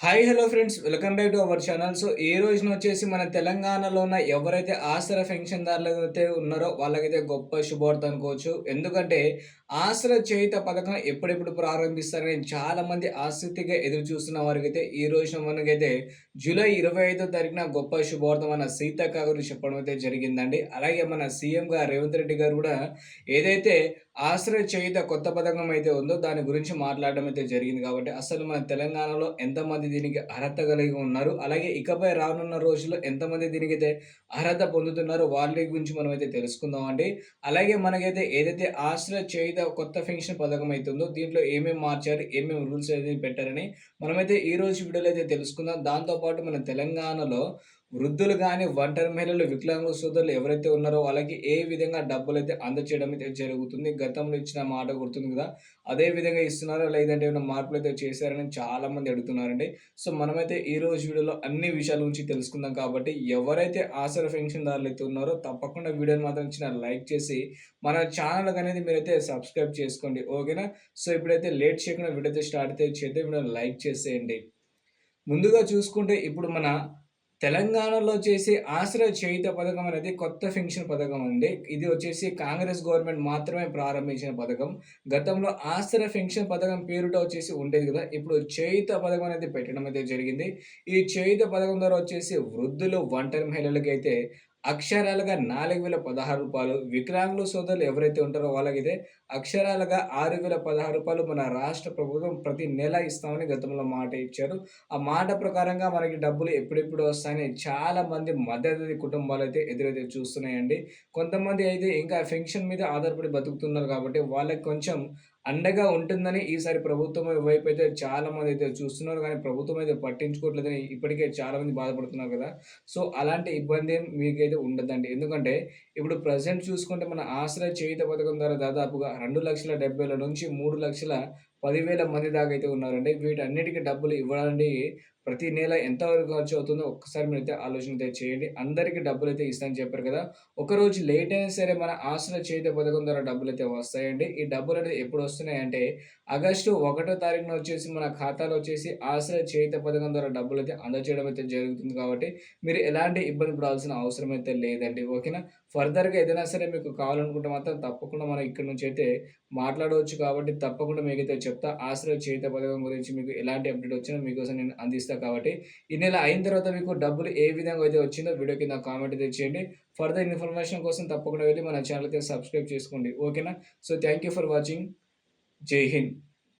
Hi hello friends welcome back to our channel so ఈ రోజున వచ్చేసి మన తెలంగాణలో ఉన్న ఎవరైతే ఆసరా పెన్షన్దారులు అయితే ఉన్నారో వాళ్ళకైతే గొప్ప శుభవార్త అనుకోవచ్చు. ఎందుకంటే ఆసరా చేయుత పథకం ఎప్పుడెప్పుడు ప్రారంభిస్తారని చాలా మంది ఆసక్తిగా ఎదురు చూస్తున్న వారికైతే ఈ రోజున మనకైతే జూలై ఇరవై ఐదో తారీఖున గొప్ప శుభవార్త మన సీతక్క గురించి చెప్పడం అయితే జరిగిందండి. అలాగే మన సీఎం గారు రేవంత్ రెడ్డి గారు కూడా ఏదైతే ఆశ్రయ చేయుత కొత్త పథకం అయితే ఉందో దాని గురించి మాట్లాడడం అయితే జరిగింది కాబట్టి అసలు మన తెలంగాణలో ఎంతమంది దీనికి అర్హత కలిగి ఉన్నారు? అలాగే ఇకపై రానున్న రోజుల్లో ఎంతమంది దీనికి అయితే అర్హత పొందుతున్నారో? వాళ్ళ గురించి మనం అయితే తెలుసుకుందాం అండి అలాగే మనకైతే ఏదైతే ఆశ్రయ చేయుత కొత్త పెన్షన్ పథకం అవుతుందో దీంట్లో ఏమేమి మార్చారు ఏమేమి రూల్స్ అయితే పెట్టారని మనమైతే ఈ రోజు వీడియోలో అయితే తెలుసుకుందాం. దాంతోపాటు మన తెలంగాణలో వృద్ధులు కానీ ఒంటరి మహిళలు వికలాంగ సోదరులు ఎవరైతే ఉన్నారో వాళ్ళకి ఏ విధంగా డబ్బులు అయితే అందచేయడం అయితే జరుగుతుంది? గతంలో ఇచ్చిన మాట గుర్తుంది కదా? అదే విధంగా ఇస్తున్నారో? లేదంటే ఏమైనా మార్పులు అయితే చేశారని చాలా మంది అడుగుతున్నారండి. సో మనమైతే ఈ రోజు వీడియోలో అన్ని విషయాల గురించి తెలుసుకుందాం కాబట్టి ఎవరైతే ఆసర పెన్షన్దారులు అయితే ఉన్నారో తప్పకుండా వీడియోని మాత్రం ఇచ్చిన లైక్ చేసి మన ఛానల్ అనేది మీరైతే సబ్స్క్రైబ్ చేసుకోండి. ఓకేనా? సో ఇప్పుడైతే లేట్ చేయకుండా వీడియో అయితే స్టార్ట్ అయితే చేస్తే వీడియోని లైక్ చేసేయండి. ముందుగా చూసుకుంటే ఇప్పుడు మన తెలంగాణలో చేసే ఆశ్రయ చేయుత పథకం అనేది కొత్త పెన్షన్ పథకం అండి. ఇది వచ్చేసి కాంగ్రెస్ గవర్నమెంట్ మాత్రమే ప్రారంభించిన పథకం. గతంలో ఆశ్రయ పెన్షన్ పథకం పేరుట వచ్చేసి ఉండేది కదా ఇప్పుడు చేయుత పథకం అనేది పెట్టడం అయితే జరిగింది. ఈ చేయుత పథకం ద్వారా వచ్చేసి వృద్ధులు ఒంటరి మహిళలకైతే అక్షరాలుగా నాలుగు వేల పదహారు రూపాయలు. వికలాంగుల సోదరులు ఎవరైతే ఉంటారో వాళ్ళకైతే అక్షరాలుగా ఆరు వేల పదహారు రూపాయలు మన రాష్ట్ర ప్రభుత్వం ప్రతి నెల ఇస్తామని గతంలో మాట ఇచ్చారు. ఆ మాట ప్రకారంగా మనకి డబ్బులు ఎప్పుడెప్పుడు వస్తాయని చాలా మంది మధ్యతరగతి కుటుంబాలు అయితే ఎదురైతే చూస్తున్నాయండి. కొంతమంది అయితే ఇంకా పెన్షన్ మీద ఆధారపడి బతుకుతున్నారు కాబట్టి వాళ్ళకి కొంచెం అండగా ఉంటుందని ఈసారి ప్రభుత్వం వైపు అయితే చాలా మంది అయితే చూస్తున్నారు. కానీ ప్రభుత్వం అయితే పట్టించుకోవట్లేదని ఇప్పటికే చాలా మంది బాధపడుతున్నారు కదా. సో అలాంటి ఇబ్బంది మీకైతే ఉండదండి. ఎందుకంటే ఇప్పుడు ప్రజెంట్ చూసుకుంటే మన ఆశ్రయ చేయుత పథకం ద్వారా దాదాపుగా రెండు లక్షల డెబ్బైల నుంచి మూడు లక్షల పదివేల మంది దాకా అయితే ఉన్నారండి. వీటన్నిటికీ డబ్బులు ఇవ్వడానికి ప్రతి నెల ఎంతవరకు ఖర్చు అవుతుందో ఒక్కసారి మీరు అయితే ఆలోచన అయితే చేయండి. అందరికీ డబ్బులు అయితే ఇస్తానని చెప్పారు కదా. ఒకరోజు లేట్ అయినా సరే మన ఆశ్రయ చేత పథకం ద్వారా డబ్బులు అయితే వస్తాయండి. ఈ డబ్బులు అనేది ఎప్పుడు వస్తున్నాయంటే ఆగస్టు ఒకటో తారీఖున వచ్చేసి మన ఖాతాలో వచ్చేసి ఆశ్రయ చేత పథకం ద్వారా డబ్బులు అయితే అందజేయడం అయితే జరుగుతుంది కాబట్టి మీరు ఎలాంటి ఇబ్బంది పడాల్సిన అవసరం అయితే లేదండి. ఓకేనా? ఫర్దర్గా ఏదైనా సరే మీకు కావాలనుకుంటే మాత్రం తప్పకుండా మనం ఇక్కడ నుంచి అయితే మాట్లాడవచ్చు కాబట్టి తప్పకుండా మీకైతే చెప్తా. ఆశ్రయ చేత పథకం గురించి మీకు ఎలాంటి అప్డేట్ వచ్చినా మీకోసం నేను అందిస్తాను కాబట్టి ఈ నెల అయిన తర్వాత మీకు డబ్బులు ఏ విధంగా అయితే వచ్చిందో వీడియో కింద కామెంట్ అయితే చేయండి. ఫర్దర్ ఇన్ఫర్మేషన్ కోసం తప్పకుండా వెళ్ళి మన ఛానల్ అయితే సబ్స్క్రైబ్ చేసుకోండి. ఓకేనా so thank you for watching జై హింద్